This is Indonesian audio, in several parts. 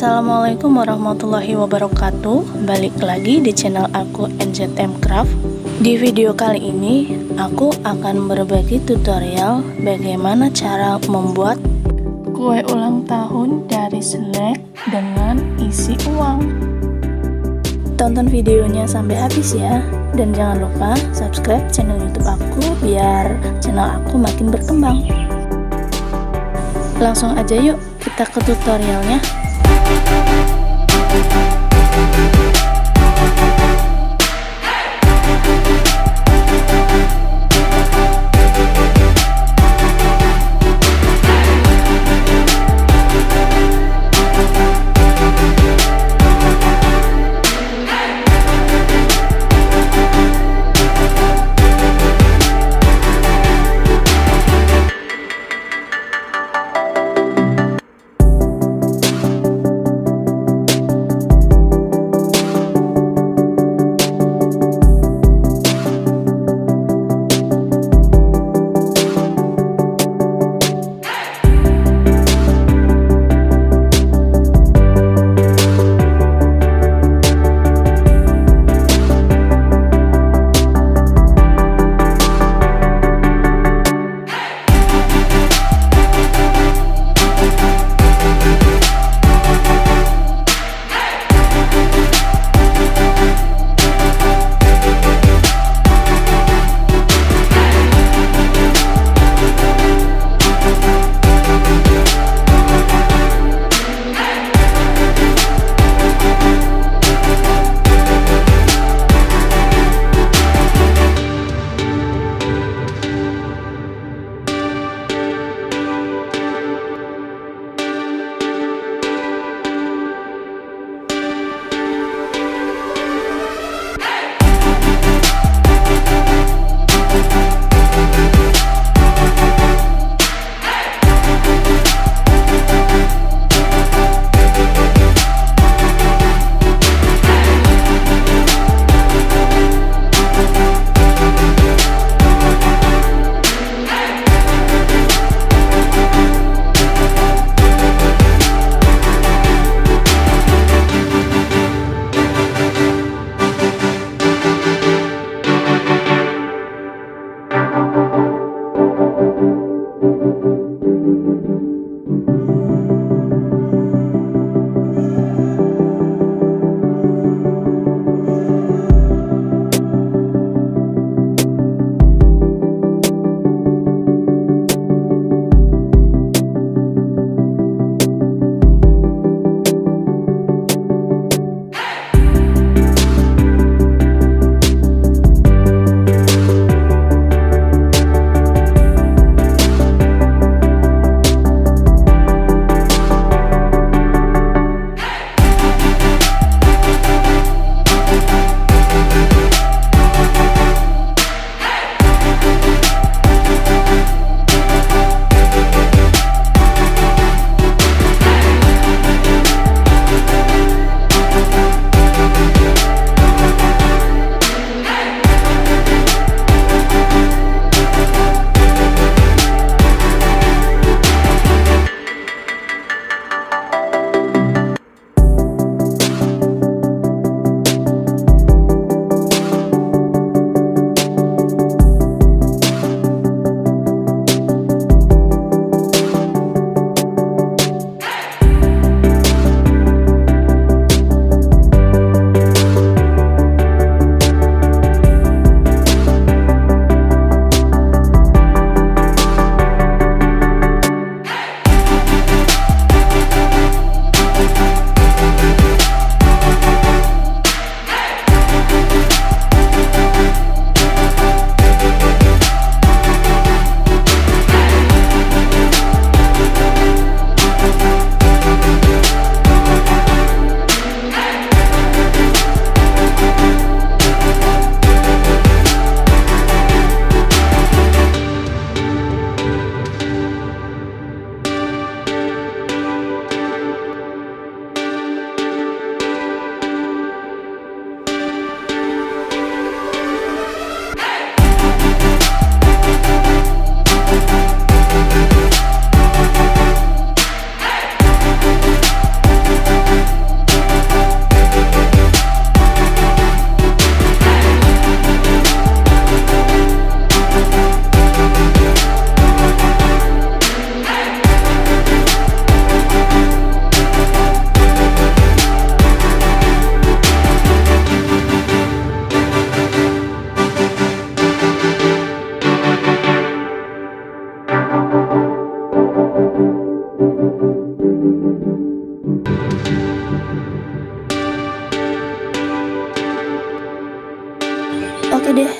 Assalamualaikum warahmatullahi wabarakatuh. Balik lagi di channel aku NZM Craft. Di video kali ini Aku akan berbagi tutorial Bagaimana cara membuat Kue ulang tahun dari snack Dengan isi uang. Tonton videonya sampai habis ya Dan jangan lupa subscribe channel youtube aku Biar channel aku makin berkembang. Langsung aja yuk kita ke tutorialnya Thank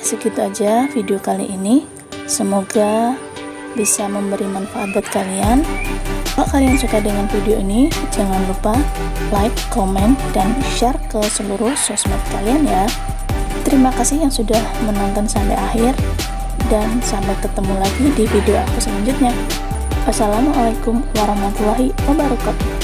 segitu aja video kali ini. Semoga bisa memberi manfaat buat kalian. Kalau kalian suka dengan video ini, jangan lupa like, comment, dan share ke seluruh sosmed kalian ya. Terima kasih yang sudah menonton sampai akhir dan sampai ketemu lagi di video aku selanjutnya. Wassalamualaikum warahmatullahi wabarakatuh.